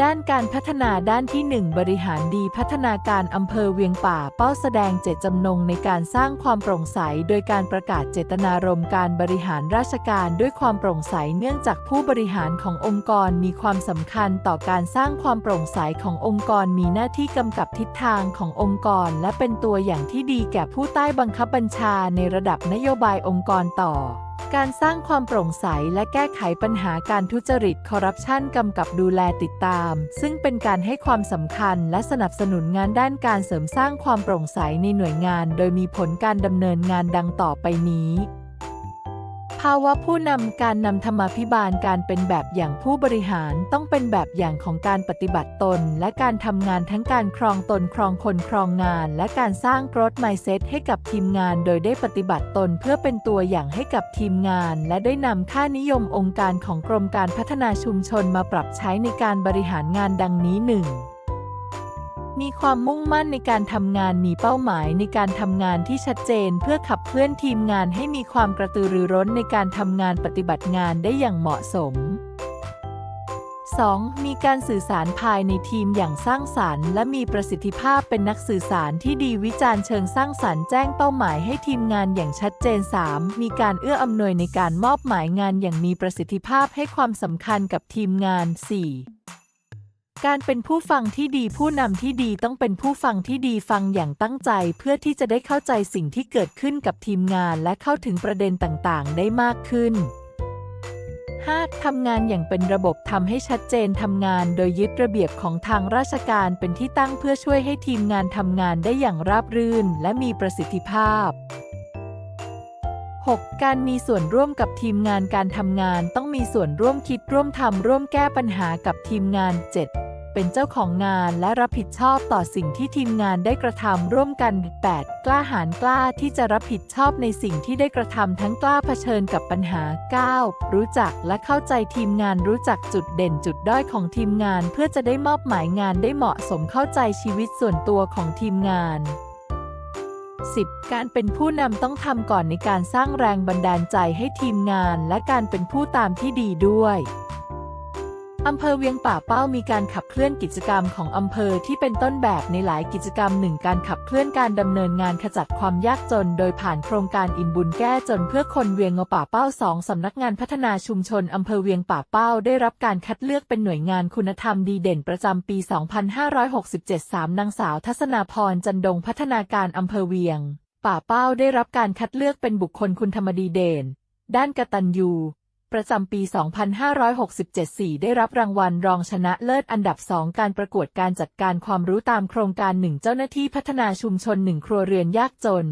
ด้านการพัฒนาด้านที่ 1 บริหารดีพัฒนาการอำเภอเวียงป่าเป้าแสดงเจตจำนงในการสร้างความโปร่งใส โดยการประกาศเจตนารมณ์การบริหารราชการด้วยความโปร่งใสเนื่องจากผู้บริหารขององค์กรมีความสำคัญต่อการสร้างความโปร่งใสขององค์กรมีหน้าที่กำกับทิศทางขององค์กร และเป็นตัวอย่างที่ดีแก่ผู้ใต้บังคับบัญชาในระดับนโยบายองค์กรต่อการสร้างความโปร่งใสและแก้ไขปัญหาการทุจริตคอร์รัปชันกำกับดูแลติดตาม ซึ่งเป็นการให้ความสำคัญและสนับสนุนงานด้านการเสริมสร้างความโปร่งใสในหน่วยงาน โดยมีผลการดำเนินงานดังต่อไปนี้ ภาวะผู้นำการนำธรรมาภิบาลการเป็นแบบอย่างผู้บริหารต้องเป็นแบบอย่างของการปฏิบัติตน และการทำงานทั้งการครองตนครองคนครองงาน และการสร้างกรดไมเซ็ตให้กับทีมงาน โดยได้ปฏิบัติตนเพื่อเป็นตัวอย่างให้กับทีมงาน และได้นำค่านิยมองค์การของกรมการพัฒนาชุมชนมาปรับใช้ในการบริหารงานดังนี้หนึ่ง มีความมุ่งมั่นในการทำงานมีเป้าหมายในการทำงานที่ชัดเจน เพื่อขับเคลื่อนทีมงานให้มีความกระตือรือร้นในการทำงานปฏิบัติงานได้อย่างเหมาะสม 2. มีการสื่อสารภายในทีมอย่างสร้างสรรค์ และมีประสิทธิภาพเป็นนักสื่อสารที่ดีวิจารณ์เชิงสร้างสรรค์แจ้งเป้าหมายให้ทีมงานอย่างชัดเจน 3. มีการเอื้ออำนวยในการมอบหมายงานอย่างมีประสิทธิภาพให้ความสำคัญกับทีมงาน 4. การเป็นผู้ฟังที่ดีผู้นำที่ดีต้องเป็นผู้ฟังที่ดีฟังอย่างตั้งใจ เพื่อที่จะได้เข้าใจสิ่งที่เกิดขึ้นกับทีมงานและเข้าถึงประเด็นต่างๆ ได้มากขึ้น 5. ทำงานอย่างเป็นระบบทำให้ชัดเจนทำงานโดยยึดระเบียบของทางราชการเป็นที่ตั้งเพื่อช่วยให้ทีมงานทำงานได้อย่างราบรื่น และมีประสิทธิภาพ 6. การมีส่วนร่วมกับทีมงานการทำงานต้องมีส่วนร่วมคิดร่วมทำร่วมแก้ปัญหากับทีมงาน 7. เป็นเจ้าของงานและรับผิดชอบต่อสิ่งที่ทีมงานได้กระทำร่วมกัน 8. กล้าหาญกล้าที่จะรับผิดชอบในสิ่งที่ได้กระทำทั้งกล้าเผชิญกับปัญหา 9. รู้จักและเข้าใจทีมงานรู้จักจุดเด่นจุดด้อยของทีมงาน เพื่อจะได้มอบหมายงานได้เหมาะสมเข้าใจชีวิตส่วนตัวของทีมงาน 10. การเป็นผู้นำต้องทำก่อนในการสร้างแรงบันดาลใจให้ทีมงาน และการเป็นผู้ตามที่ดีด้วย อำเภอเวียงป่าเป้ามีการขับเคลื่อนกิจกรรมของอำเภอที่เป็นต้นแบบในหลายกิจกรรมหนึ่งการขับเคลื่อนการดำเนินงานขจัดความยากจน โดยผ่านโครงการอิ่มบุญแก้จนเพื่อคนเวียงป่าเป้าสองสำนักงานพัฒนาชุมชนอำเภอเวียงป่าเป้าได้รับการคัดเลือกเป็นหน่วยงานคุณธรรมดีเด่นประจำปี 2567 3นางสาวทัศนาพรจันดงพัฒนาการอำเภอเวียง ป่าเป้าได้รับการคัดเลือกเป็นบุคคลคุณธรรมดีเด่น ด้านกตัญญู ประจำปี 2567 4 ได้รับรางวัลรองชนะเลิศอันดับ 2 การประกวดการจัดการความรู้ตามโครงการ 1 เจ้าหน้าที่พัฒนาชุมชน 1 ครัวเรือนยากจน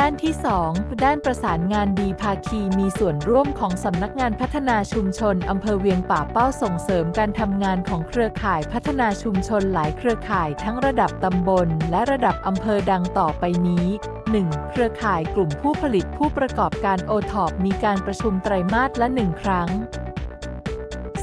ด้านที่ 2 ด้านประสานงานดีภาคีมีส่วนร่วมของสำนักงานพัฒนาชุมชนอำเภอเวียงป่าเป้าส่งเสริมการทำงานของเครือข่ายพัฒนาชุมชนหลายเครือข่ายทั้งระดับตำบล และระดับอำเภอดังต่อไปนี้ 1. เครือข่ายกลุ่มผู้ผลิตผู้ประกอบการโอทอปมีการประชุมไตรมาสละหนึ่งครั้ง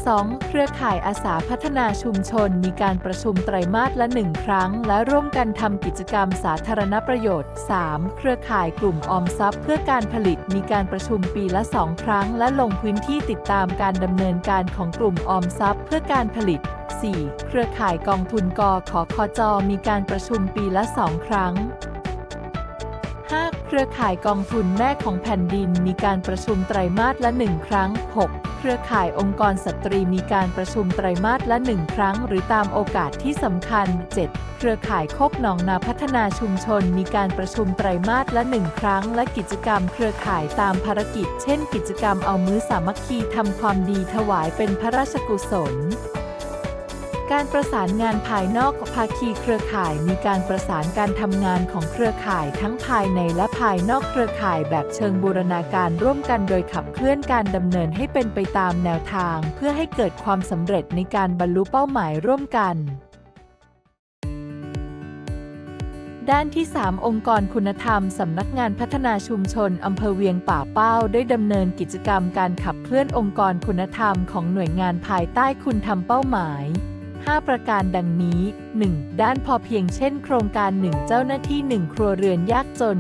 2. เครือข่ายอาสาพัฒนาชุมชนมีการประชุมไตรมาสละหนึ่งครั้ง และร่วมกันทำกิจกรรมสาธารณประโยชน์ 3. เครือข่ายกลุ่มออมทรัพย์ เพื่อการผลิตมีการประชุมปีละสองครั้ง และลงพื้นที่ติดตามการดำเนินการของกลุ่มออมทรัพย์ เพื่อการผลิต 4. เครือข่ายกองทุนกขอคอจมีการประชุมปีละสองครั้ง 5. เครือข่ายกองทุนแม่ของแผ่นดินมีการประชุมไตรมาสละหนึ่งครั้ง 6. เครือข่ายองค์กรสตรีมีการประชุมไตรมาสละหนึ่งครั้ง หรือตามโอกาสที่สำคัญ 7. เครือข่ายโคกหนองนาพัฒนาชุมชน มีการประชุมไตรมาสละหนึ่งครั้ง และกิจกรรมเครือข่ายตามภารกิจ เช่น กิจกรรมเอามือสามัคคีทำความดีถวายเป็นพระราชกุศล การประสานงานภายนอกภาคีเครือข่ายมีการประสานการทำงานของเครือข่ายทั้งภายในและภายนอกเครือข่ายแบบเชิงบูรณาการร่วมกันโดยขับเคลื่อนการดำเนินให้เป็นไปตามแนวทาง เพื่อให้เกิดความสำเร็จในการบรรลุเป้าหมายร่วมกันด้านที่ 3 องค์กรคุณธรรม สำนักงานพัฒนาชุมชน อำเภอเวียงป่าเป้า ได้ดำเนินกิจกรรมการขับเคลื่อนองค์กรคุณธรรมของหน่วยงานภายใต้คุณธรรมเป้าหมาย 5 ประการดังนี้ 1. ด้านพอเพียงเช่นโครงการ 1 เจ้าหน้าที่ 1 ครัวเรือนยากจน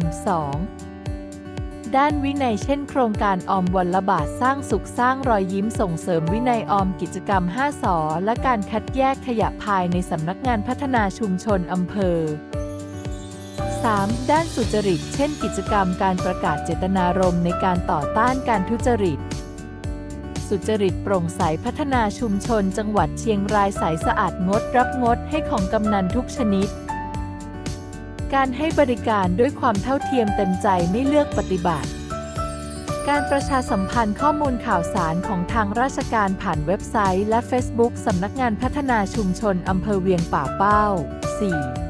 2. ด้านวินัยเช่นโครงการออมวันละบาทสร้างสุขสร้างรอยยิ้มส่งเสริมวินัยออมกิจกรรม 5สอและการคัดแยกขยะภายในสำนักงานพัฒนาชุมชนอำเภอ 3. ด้านสุจริต เช่นกิจกรรมการประกาศเจตนารมณ์ในการต่อต้านการทุจริต สุจริตโปร่งใสพัฒนาชุมชนจังหวัดเชียงรายใสสะอาดงดรับงดให้ของกำนันทุกชนิด การให้บริการด้วยความเท่าเทียมเต็มใจไม่เลือกปฏิบัติ การประชาสัมพันธ์ข้อมูลข่าวสารของทางราชการผ่านเว็บไซต์และ Facebook สำนักงานพัฒนาชุมชนอำเภอเวียงป่าเป้า 4.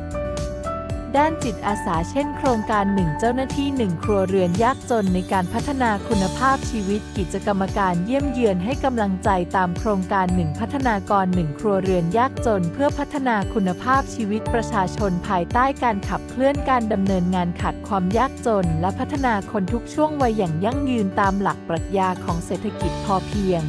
ด้านจิตอาสาเช่นโครงการหนึ่งเจ้าหน้าที่หนึ่งครัวเรือนยากจนในการพัฒนาคุณภาพชีวิตกิจกรรมการเยี่ยมเยือนให้กำลังใจตามโครงการหนึ่งพัฒนากรหนึ่งครัวเรือนยากจน เพื่อพัฒนาคุณภาพชีวิตประชาชนภายใต้การขับเคลื่อนการดำเนินงานขัดความยากจน และพัฒนาคนทุกช่วงวัยอย่างยั่งยืนตามหลักปรัชญาของเศรษฐกิจพอเพียง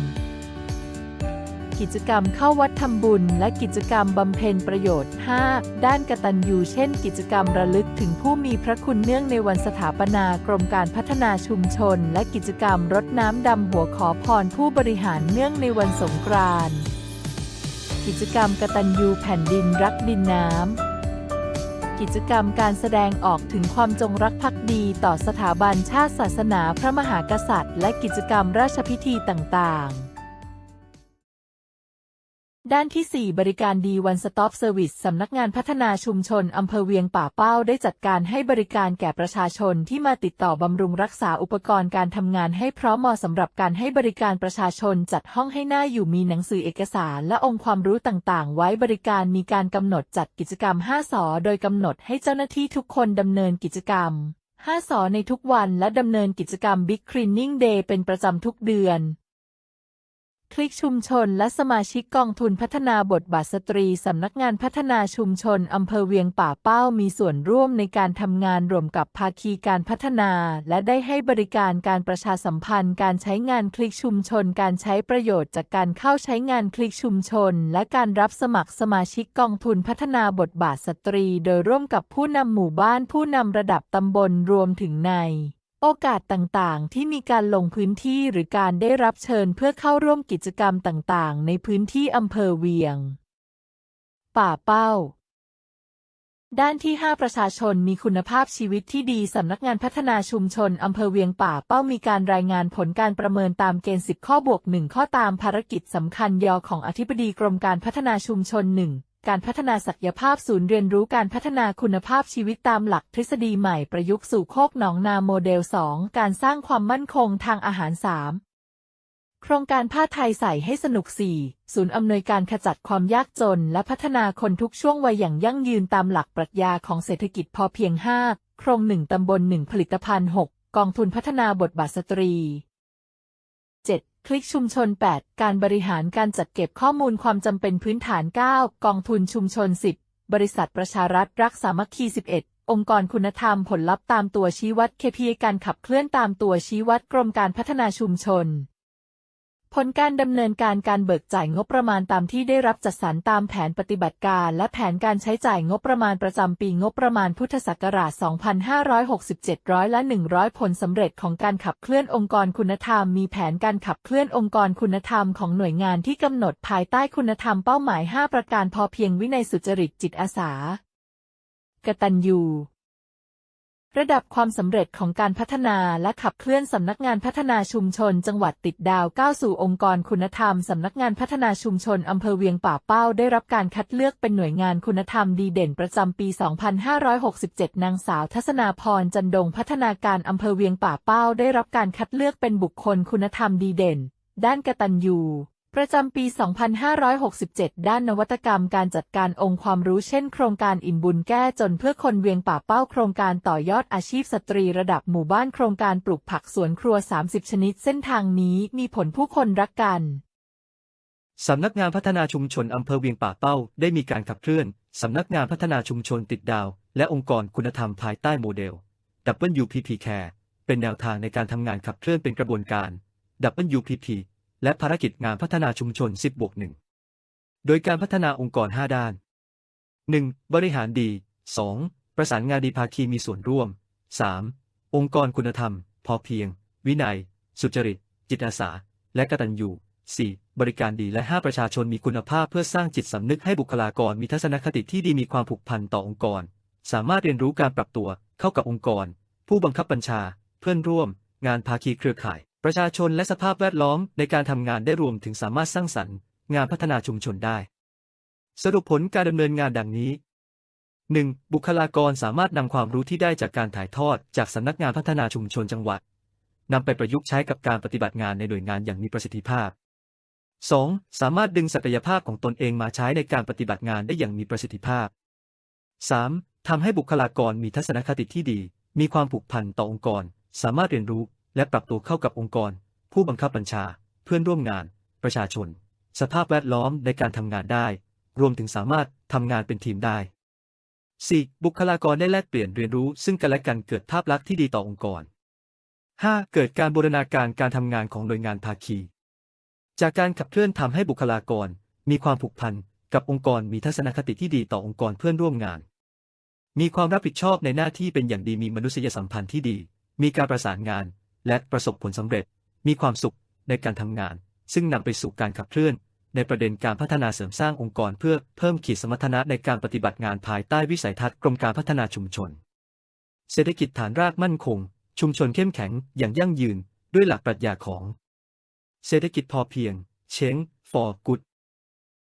กิจกรรมเข้าวัดทำบุญ และกิจกรรมบำเพ็ญประโยชน์ 5. ด้านกตัญญูเช่น กิจกรรมระลึกถึงผู้มีพระคุณเนื่องในวันสถาปนากรมการพัฒนาชุมชน และกิจกรรมรดน้ำดำหัวขอพรผู้บริหารเนื่องในวันสงกรานต์กิจกรรมกตัญญูแผ่นดินรักดินน้ำกิจกรรมการแสดงออกถึงความจงรักภักดีต่อสถาบันชาติศาสนาพระมหากษัตริย์ และกิจกรรมราชพิธีต่างๆ ด้านที่ 4 บริการดีวันสต็อปเซอร์วิสสำนักงานพัฒนาชุมชนอำเภอเวียงป่าเป้าได้จัดการให้บริการแก่ประชาชนที่มาติดต่อบำรุงรักษาอุปกรณ์การทำงานให้พร้อมเหมาะสำหรับการให้บริการประชาชนจัดห้องให้หน่าอยู่มีหนังสือเอกสารและองค์ความรู้ต่างๆ ไว้บริการมีการกำหนดจัดกิจกรรม 5 สอ โดยกำหนดให้เจ้าหน้าที่ทุกคนดำเนินกิจกรรม 5 สอในทุกวันและดำเนินกิจกรรม Big Cleaning Day เป็นประจำทุกเดือน คลิกชุมชนและสมาชิกกองทุนพัฒนาบทบาทสตรีสำนักงานพัฒนาชุมชนอำเภอเวียงป่าเป้ามีส่วนร่วมในการทำงานร่วมกับภาคีการพัฒนา และได้ให้บริการการประชาสัมพันธ์ การใช้งานคลิกชุมชน การใช้ประโยชน์จากการเข้าใช้งานคลิกชุมชน และการรับสมัครสมาชิกกองทุนพัฒนาบทบาทสตรี โดยร่วมกับผู้นำหมู่บ้านผู้นำระดับตำบลรวมถึงใน โอกาสต่างๆ ที่มีการลงพื้นที่หรือการได้รับเชิญเพื่อเข้าร่วมกิจกรรมต่างๆ ในพื้นที่อำเภอเวียง ป่าเป้า ด้านที่ 5 ประชาชนมีคุณภาพชีวิตที่ดีสำนักงานพัฒนาชุมชนอำเภอเวียงป่าเป้ามีการรายงานผลการประเมินตามเกณฑ์ 10 ข้อบวก 1 ข้อตามภารกิจสำคัญยอของอธิบดีกรมการพัฒนาชุมชน 1 การพัฒนาศักยภาพศูนย์เรียนรู้การพัฒนาคุณภาพชีวิตตามหลักทฤษฎีใหม่ประยุกต์สู่โคกหนองนาโมเดล 2 การสร้างความมั่นคงทางอาหาร 3 โครงการผ้าไทยใส่ให้สนุก 4 ศูนย์อำนวยการขจัดความยากจน และพัฒนาคนทุกช่วงวัยอย่างยั่งยืนตามหลักปรัชญาของเศรษฐกิจพอเพียง 5 โครงหนึ่งตำบลหนึ่งผลิตภัณฑ์ 6 กองทุนพัฒนาบทบาทสตรี คลิกชุมชน 8 การบริหารการจัดเก็บข้อมูลความจำเป็นพื้นฐาน 9 กองทุนชุมชน 10 บริษัทประชารัฐรักสามัคคี 11 องค์กรคุณธรรมผลลัพธ์ตามตัวชี้วัด KPI การขับเคลื่อนตามตัวชี้วัดกรมการพัฒนาชุมชน ผลการดำเนินการการเบิกจ่ายงบประมาณตามที่ได้รับจัดสรรตามแผนปฏิบัติการและแผนการใช้จ่ายงบประมาณประจำปีงบประมาณพุทธศักราช 2567ร้อยละ 100 ผลสำเร็จของการขับเคลื่อนองค์กรคุณธรรม มีแผนการขับเคลื่อนองค์กรคุณธรรมของหน่วยงานที่กำหนดภายใต้คุณธรรมเป้าหมาย 5 ประการพอเพียงวินัยสุจริตจิตอาสากตัญญู ระดับความสำเร็จของการพัฒนาและขับเคลื่อนสำนักงานพัฒนาชุมชน จังหวัดติดดาวก้าวสู่องค์กรคุณธรรม สำนักงานพัฒนาชุมชนอำเภอเวียงป่าเป้าได้รับการคัดเลือกเป็นหน่วยงานคุณธรรมดีเด่นประจำปี 2567 นางสาวทัศนาพรจันดงพัฒนาการอำเภอเวียงป่าเป้าได้รับการคัดเลือกเป็นบุคคลคุณธรรมดีเด่น ด้านกตัญญู ประจำปี 2567 ด้านนวัตกรรมการจัดการองค์ความรู้เช่น โครงการอิ่มบุญแก้จนเพื่อคนเวียงป่าเป้าโครงการต่อยอดอาชีพสตรีระดับหมู่บ้านโครงการปลูกผักสวนครัว 30 ชนิดเส้นทางนี้มีผลผู้คนรักกัน สำนักงานพัฒนาชุมชนอำเภอเวียงป่าเป้าได้มีการขับเคลื่อน สำนักงานพัฒนาชุมชนติดดาว และองค์กรคุณธรรมภายใต้โมเดล WPP Care เป็นแนวทางในการทำงานขับเคลื่อนเป็นกระบวนการ WPP และภารกิจงานพัฒนาชุมชน 10บวก1โดยการพัฒนาองค์กร 5 ด้าน 1. บริหารดี 2. ประสานงานดีภาคีมีส่วนร่วม 3. องค์กรคุณธรรม พอเพียง วินัย สุจริต จิตอาสา และกตัญญู 4. บริการดีและ 5 ประชาชนมีคุณภาพเพื่อสร้างจิตสำนึกให้บุคลากรมีทัศนคติที่ดีมีความผูกพันต่อองค์กร สามารถเรียนรู้การปรับตัวเข้ากับองค์กร ผู้บังคับบัญชา เพื่อนร่วม งานภาคีเครือข่าย ประชาชนและสภาพแวดล้อมในการทำงานได้รวมถึงสามารถสร้างสรรค์ งานพัฒนาชุมชนได้ สรุปผลการดำเนินงานดังนี้ 1. บุคลากรสามารถนำความรู้ที่ได้จากการถ่ายทอดจากสำนักงานพัฒนาชุมชนจังหวัดนำไปประยุกต์ใช้กับการปฏิบัติงานในหน่วยงานอย่างมีประสิทธิภาพ 2. สามารถดึงศักยภาพของตนเองมาใช้ในการปฏิบัติงานได้อย่างมีประสิทธิภาพ 3. ทำให้บุคลากรมีทัศนคติที่ดี มีความผูกพันต่อองค์กร สามารถเรียนรู้ และปรับตัวเข้ากับองค์กร ผู้บังคับบัญชา เพื่อนร่วมงาน ประชาชน สภาพแวดล้อมในการทำงานได้ รวมถึงสามารถทำงานเป็นทีมได้ 4. บุคลากรได้แลกเปลี่ยนเรียนรู้ซึ่งกันและกันเกิดภาพลักษณ์ที่ดีต่อองค์กร 5. เกิดการบูรณาการการทำงานของหน่วยงานภาคี จากการขับเคลื่อนทำให้บุคลากร มีความผูกพันกับองค์กรมีทัศนคติที่ดีต่อองค์กรเพื่อนร่วมงาน มีความรับผิดชอบในหน้าที่เป็นอย่างดีมีมนุษยสัมพันธ์ที่ดี มีการประสานงาน และประสบผลสำเร็จ มีความสุขในการทำงาน ซึ่งนำไปสู่การขับเคลื่อน ในประเด็นการพัฒนาเสริมสร้างองค์กรเพื่อเพิ่มขีดสมรรถนะในการปฏิบัติงานภายใต้วิสัยทัศน์กรมการพัฒนาชุมชน เศรษฐกิจฐานรากมั่นคง ชุมชนเข้มแข็งอย่างยั่งยืน ด้วยหลักปรัชญาของ เศรษฐกิจพอเพียง เชง for good